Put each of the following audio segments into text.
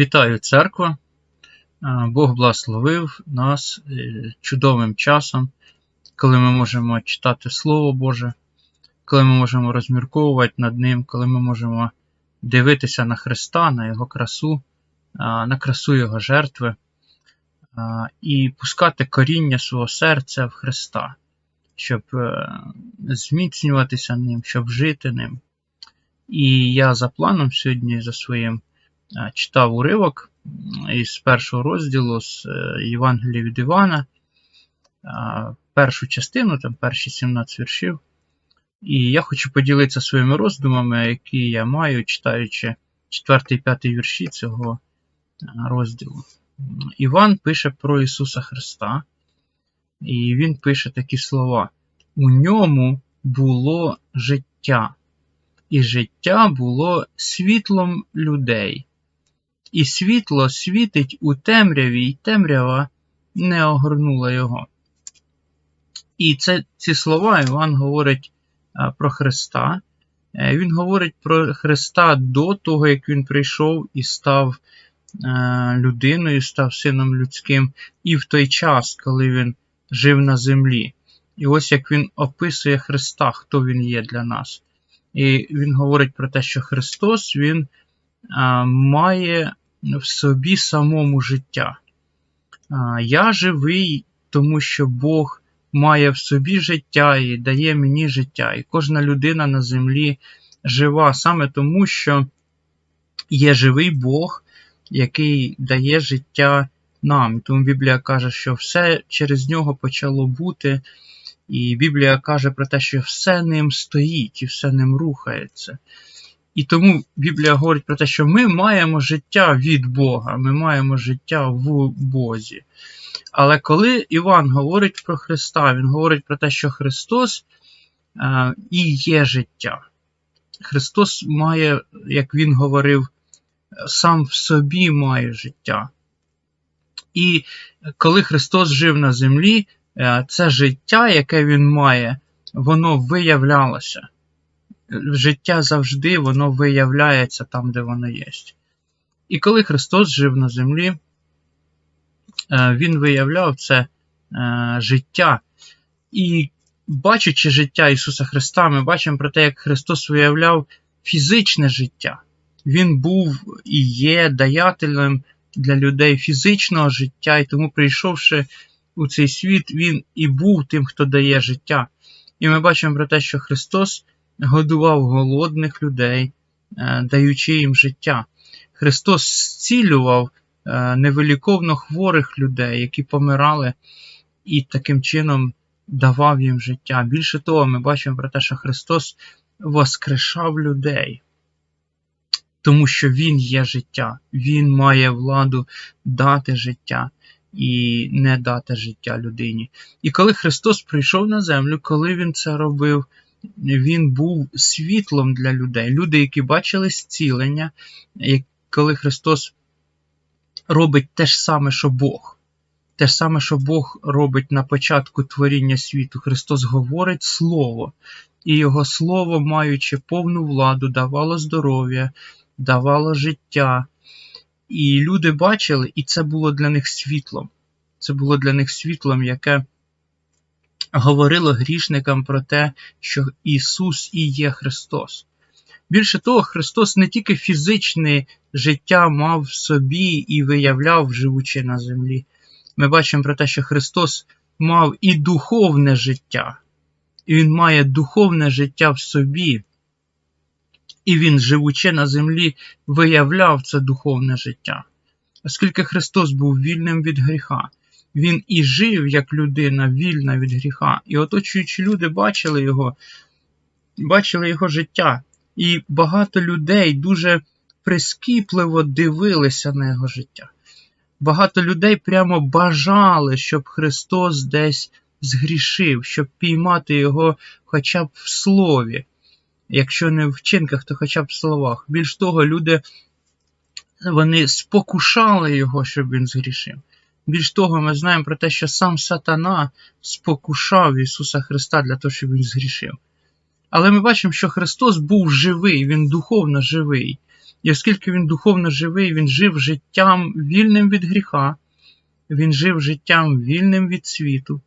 Вітаю церква! Е, Бог благословив нас е, чудовим часом, коли ми можемо читати Слово Боже, коли ми можемо розмірковувати над Ним, коли ми можемо дивитися на Христа, на Його красу, на красу Його жертви і пускати коріння свого серця в Христа, щоб е, зміцнюватися ним, щоб жити ним. І я за планом сьогодні за своїм читав уривок із першого розділу з е, Євангелія від Івана, е, першу частину, там перші 17 віршів. І я хочу поділитися своїми роздумами, які я маю, читаючи 4 і 5 вірші цього е, розділу. Іван пише про Ісуса Христа, і він пише такі слова: У ньому було життя і життя було світлом людей. І світло світить у темряві, і темрява не огорнула його. І це, ці слова Іван говорить а, про Христа. Е, Він говорить про Христа до того, як він прийшов і став е, людиною, став сином людським, і в той час, коли він жив на землі. І ось як він описує Христа, хто він є для нас. І він говорить про те, що Христос Він а, має в собі самому життя. Я живий, тому що Бог має в собі життя і дає мені життя. І кожна людина на землі жива саме тому, що є живий Бог, який дає життя нам. Тому Біблія каже, що все через нього почало бути. І Біблія каже про те, що все ним стоїть і все ним рухається. І тому Біблія говорить про те, що ми маємо життя від Бога, ми маємо життя в Бозі. Але коли Іван говорить про Христа, він говорить про те, що Христос е, і є життя. Христос має, як він говорив, сам в собі має життя. І коли Христос жив на землі, Е, це життя, яке він має, воно виявлялося. Життя завжди воно виявляється там, де воно є. І коли Христос жив на землі, е, Він виявляв це е, життя. І бачачи життя Ісуса Христа, ми бачимо про те, як Христос виявляв фізичне життя. Він був і є даятелем для людей фізичного життя, і тому, прийшовши у цей світ, Він і був тим, хто дає життя. І ми бачимо про те, що Христос годував голодних людей, е, даючи їм життя. Христос зцілював е, невиліковно хворих людей, які помирали, і таким чином давав їм життя. Більше того, ми бачимо про те, що Христос воскрешав людей. Тому що Він є життя, Він має владу дати життя і не дати життя людині. І коли Христос прийшов на землю, коли Він це робив, Він був світлом для людей. Люди, які бачили зцілення, коли Христос робить те ж саме, що Бог. Те ж саме, що Бог робить на початку творіння світу. Христос говорить Слово, і Його Слово, маючи повну владу, давало здоров'я, давало життя. І люди бачили, і це було для них світлом. Це було для них світлом, яке говорило грішникам про те, що Ісус і є Христос. Більше того, Христос не тільки фізичне життя мав в собі і виявляв, живучи на землі. Ми бачимо про те, що Христос мав і духовне життя, і Він має духовне життя в собі. І він, живучи на землі, виявляв це духовне життя. Оскільки Христос був вільним від гріха, Він і жив як людина вільна від гріха. І оточуючі люди бачили його, бачили його життя. І багато людей дуже прискіпливо дивилися на його життя. Багато людей прямо бажали, щоб Христос десь згрішив, щоб піймати його хоча б в слові якщо не в вчинках, то хоча б в словах. Більш того, люди вони спокушали його, щоб він згрішив. Більш того, ми знаємо про те, що сам сатана спокушав Ісуса Христа для того, щоб він згрішив. Але ми бачимо, що Христос був живий, Він духовно живий. І оскільки він духовно живий, він жив життям вільним від гріха, він жив життям вільним від світу,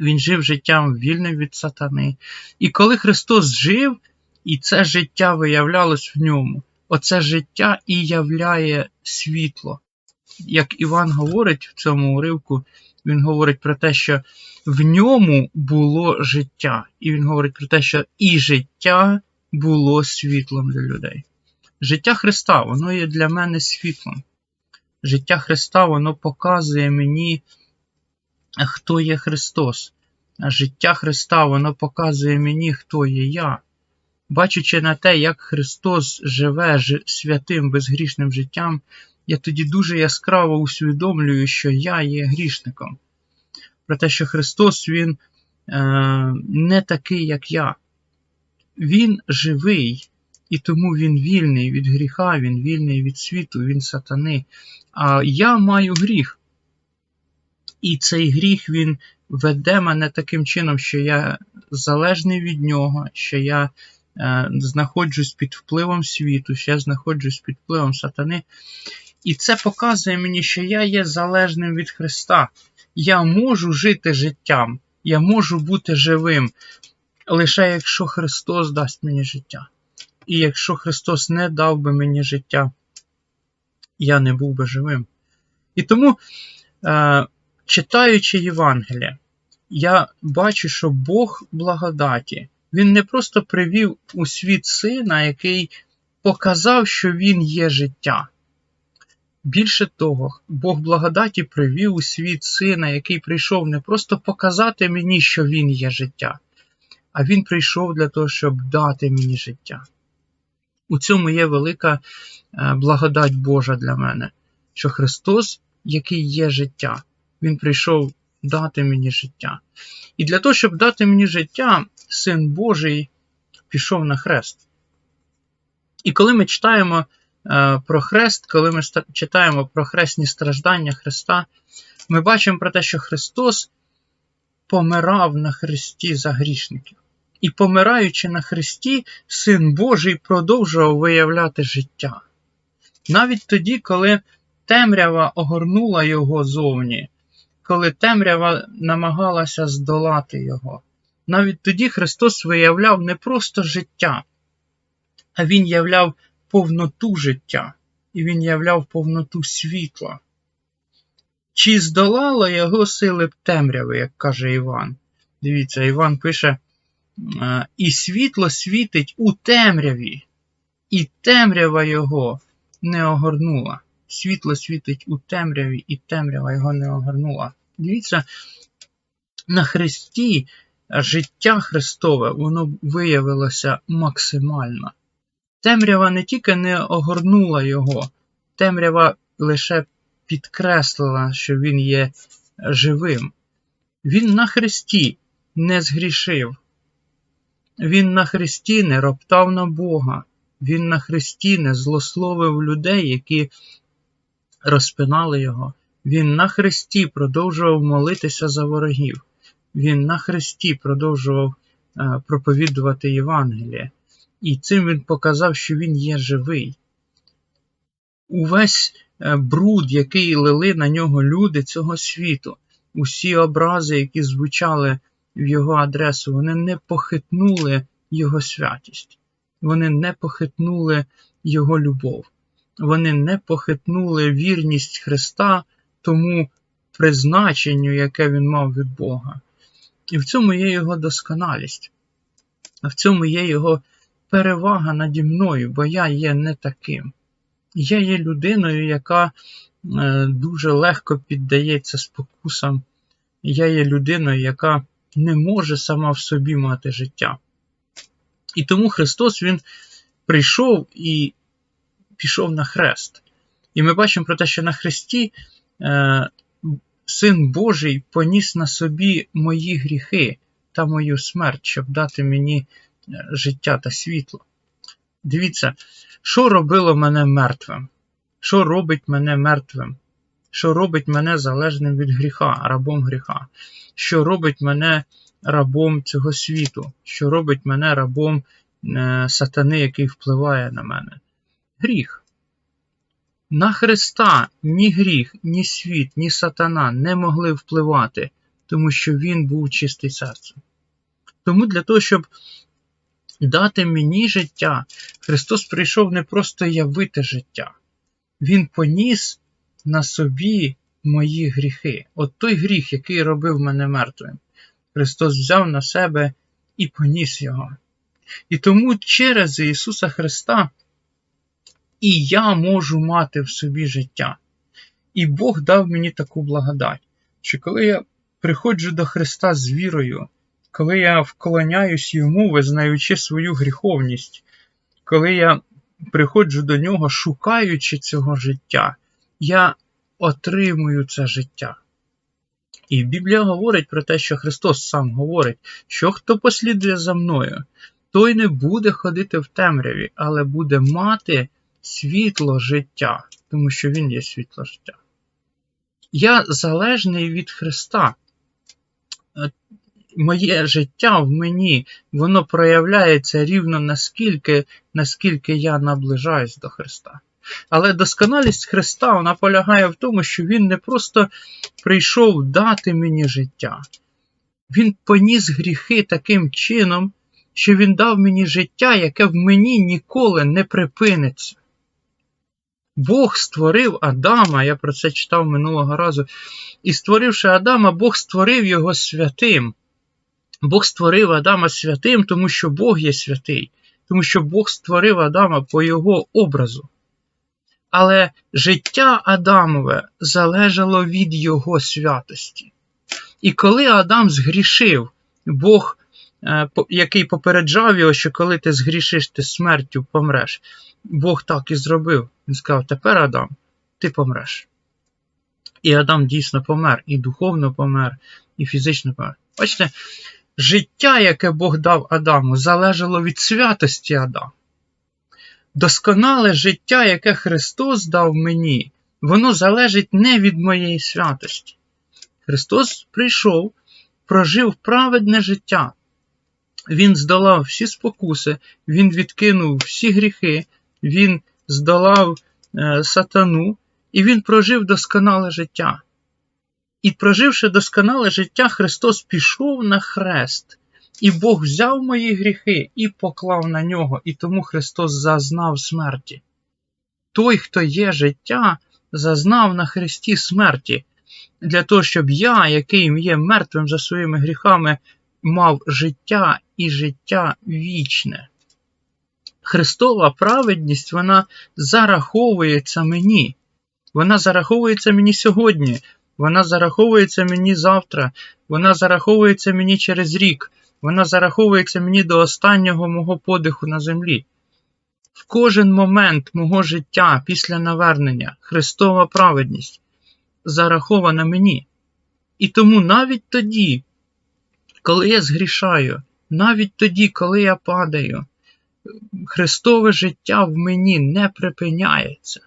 він жив життям вільним від сатани. І коли Христос жив, і це життя виявлялось в ньому, оце життя і являє світло. Як Іван говорить в цьому уривку, він говорить про те, що в ньому було життя. І він говорить про те, що і життя було світлом для людей. Життя Христа, воно є для мене світлом. Життя Христа, воно показує мені, хто є Христос. А життя Христа, воно показує мені, хто є я. Бачачи на те, як Христос живе святим, безгрішним життям, я тоді дуже яскраво усвідомлюю, що я є грішником. Про те, що Христос Він е, не такий, як я. Він живий, і тому Він вільний від гріха, Він вільний від світу, Він сатани. А я маю гріх. І цей гріх він веде мене таким чином, що я залежний від нього, що я е, знаходжусь під впливом світу, що я знаходжусь під впливом сатани. І це показує мені, що я є залежним від Христа. Я можу жити життям, я можу бути живим, лише якщо Христос дасть мені життя. І якщо Христос не дав би мені життя, я не був би живим. І тому, е, читаючи Євангеліє, я бачу, що Бог благодаті, Він не просто привів у світ сина, який показав, що Він є життя. Більше того, Бог благодаті привів у світ сина, який прийшов не просто показати мені, що Він є життя, а Він прийшов для того, щоб дати мені життя. У цьому є велика е, благодать Божа для мене, що Христос, який є життя, Він прийшов дати мені життя. І для того, щоб дати мені життя, Син Божий пішов на хрест. І коли ми читаємо про хрест, коли ми читаємо про хресні страждання Христа, ми бачимо про те, що Христос помирав на хресті за грішників. І, помираючи на хресті, Син Божий продовжував виявляти життя. Навіть тоді, коли темрява огорнула його зовні, коли темрява намагалася здолати його. Навіть тоді Христос виявляв не просто життя, а Він являв повноту життя, і Він являв повноту світла. Чи здолало його сили б темряви, як каже Іван? Дивіться, Іван пише: і світло світить у темряві, і темрява його не огорнула світло світить у темряві, і темрява його не огорнула. Дивіться, на Христі життя Христове воно виявилося максимально. Темрява не тільки не огорнула його, темрява лише підкреслила, що він є живим. Він на Христі не згрішив. Він на Христі не роптав на Бога. Він на Христі не злословив людей, які розпинали його. Він на хресті продовжував молитися за ворогів. Він на хресті продовжував е, проповідувати Євангеліє. І цим він показав, що він є живий. Увесь е, бруд, який лили на нього люди цього світу, усі образи, які звучали в його адресу, вони не похитнули його святість, вони не похитнули його любов вони не похитнули вірність Христа тому призначенню, яке він мав від Бога. І в цьому є його досконалість, а в цьому є його перевага наді мною, бо я є не таким. Я є людиною, яка е, дуже легко піддається спокусам. Я є людиною, яка не може сама в собі мати життя. І тому Христос Він прийшов і пішов на хрест. І ми бачимо про те, що на хресті е, Син Божий поніс на собі мої гріхи та мою смерть, щоб дати мені життя та світло. Дивіться, що робило мене мертвим? Що робить мене мертвим? Що робить мене залежним від гріха, рабом гріха? Що робить мене рабом цього світу? Що робить мене рабом е, сатани, який впливає на мене? гріх. На Христа ні гріх, ні світ, ні сатана не могли впливати, тому що Він був чистий серцем. Тому для того, щоб дати мені життя, Христос прийшов не просто явити життя, Він поніс на собі мої гріхи. От той гріх, який робив мене мертвим. Христос взяв на себе і поніс його. І тому через Ісуса Христа і я можу мати в собі життя. І Бог дав мені таку благодать, що коли я приходжу до Христа з вірою, коли я вклоняюсь йому, визнаючи свою гріховність, коли я приходжу до нього, шукаючи цього життя, я отримую це життя. І Біблія говорить про те, що Христос сам говорить, що хто послідує за мною, той не буде ходити в темряві, але буде мати світло життя, тому що Він є світло життя. Я залежний від Христа. Моє життя в мені, воно проявляється рівно наскільки, наскільки я наближаюсь до Христа. Але досконалість Христа вона полягає в тому, що Він не просто прийшов дати мені життя, Він поніс гріхи таким чином, що Він дав мені життя, яке в мені ніколи не припиниться. Бог створив Адама, я про це читав минулого разу, і створивши Адама, Бог створив його святим. Бог створив Адама святим, тому що Бог є святий, тому що Бог створив Адама по його образу. Але життя Адамове залежало від його святості. І коли Адам згрішив, Бог, е, який попереджав його, що коли ти згрішиш, ти смертю помреш, Бог так і зробив. Він сказав: тепер Адам, ти помреш. І Адам дійсно помер, і духовно помер, і фізично помер. Бачите, життя, яке Бог дав Адаму, залежало від святості Адама. Досконале життя, яке Христос дав мені, воно залежить не від моєї святості. Христос прийшов, прожив праведне життя. Він здолав всі спокуси, Він відкинув всі гріхи, Він здолав е, сатану, і Він прожив досконале життя. І, проживши досконале життя, Христос пішов на хрест, і Бог взяв мої гріхи і поклав на нього, і тому Христос зазнав смерті. Той, хто є життя, зазнав на Христі смерті, для того, щоб я, який є мертвим за своїми гріхами, мав життя і життя вічне. Христова праведність, вона зараховується мені. Вона зараховується мені сьогодні, вона зараховується мені завтра, вона зараховується мені через рік, вона зараховується мені до останнього мого подиху на землі. В кожен момент мого життя після навернення Христова праведність зарахована мені. І тому навіть тоді, коли я згрішаю, навіть тоді, коли я падаю, Христове життя в мені не припиняється.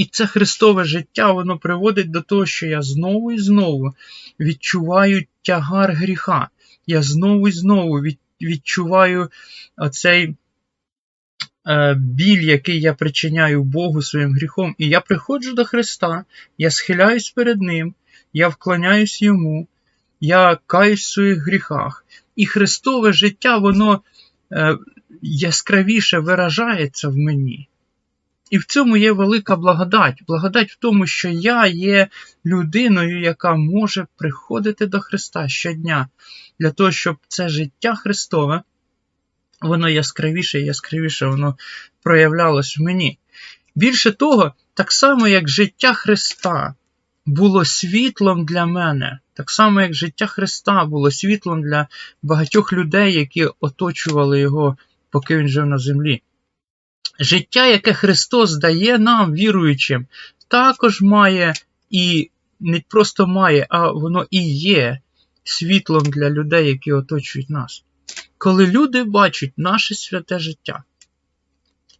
І це Христове життя, воно приводить до того, що я знову і знову відчуваю тягар гріха. Я знову і знову відчуваю оцей е, біль, який я причиняю Богу своїм гріхом. І я приходжу до Христа, я схиляюсь перед Ним, я вклоняюсь Йому, я каюсь в своїх гріхах. І Христове життя, воно е, яскравіше виражається в мені. І в цьому є велика благодать. Благодать в тому, що я є людиною, яка може приходити до Христа щодня, для того, щоб це життя Христове, воно яскравіше і яскравіше воно проявлялось в мені. Більше того, так само, як життя Христа було світлом для мене, так само, як життя Христа було світлом для багатьох людей, які оточували його, поки він жив на землі. Життя, яке Христос дає нам, віруючим, також має і не просто має, а воно і є світлом для людей, які оточують нас. Коли люди бачать наше святе життя,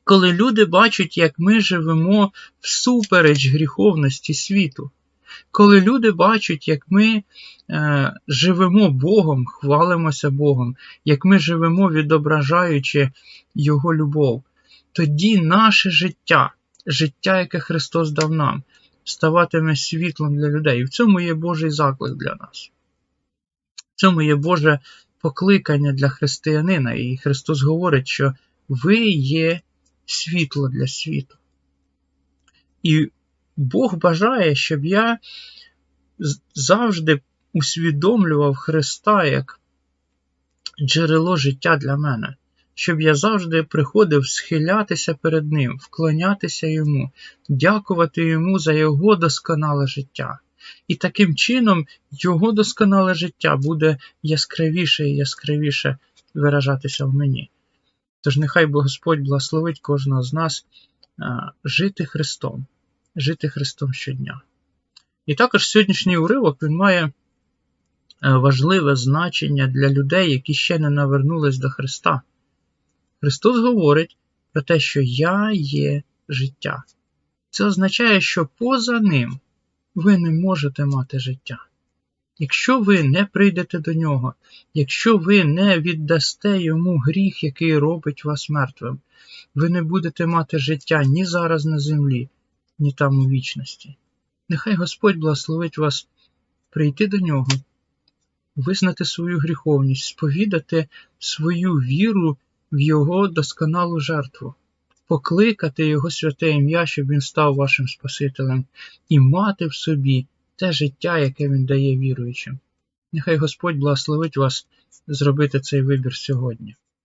коли люди бачать, як ми живемо всупереч гріховності світу, коли люди бачать, як ми е, живемо Богом, хвалимося Богом, як ми живемо, відображаючи Його любов, тоді наше життя, життя, яке Христос дав нам, ставатиме світлом для людей. І в цьому є Божий заклик для нас. В цьому є Боже покликання для християнина. І Христос говорить, що ви є світло для світу. І Бог бажає, щоб я завжди усвідомлював Христа як джерело життя для мене, щоб я завжди приходив схилятися перед Ним, вклонятися Йому, дякувати Йому за Його досконале життя. І таким чином Його досконале життя буде яскравіше і яскравіше виражатися в мені. Тож нехай би Господь благословить кожного з нас жити Христом, жити Христом щодня. І також сьогоднішній уривок він має важливе значення для людей, які ще не навернулись до Христа. Христос говорить про те, що Я є життя. Це означає, що поза ним ви не можете мати життя. Якщо ви не прийдете до нього, якщо ви не віддасте йому гріх, який робить вас мертвим, ви не будете мати життя ні зараз на землі, ні там у вічності. Нехай Господь благословить вас прийти до нього, визнати свою гріховність, сповідати свою віру в Його досконалу жертву, покликати Його святе ім'я, щоб Він став вашим Спасителем, і мати в собі те життя, яке Він дає віруючим. Нехай Господь благословить вас зробити цей вибір сьогодні.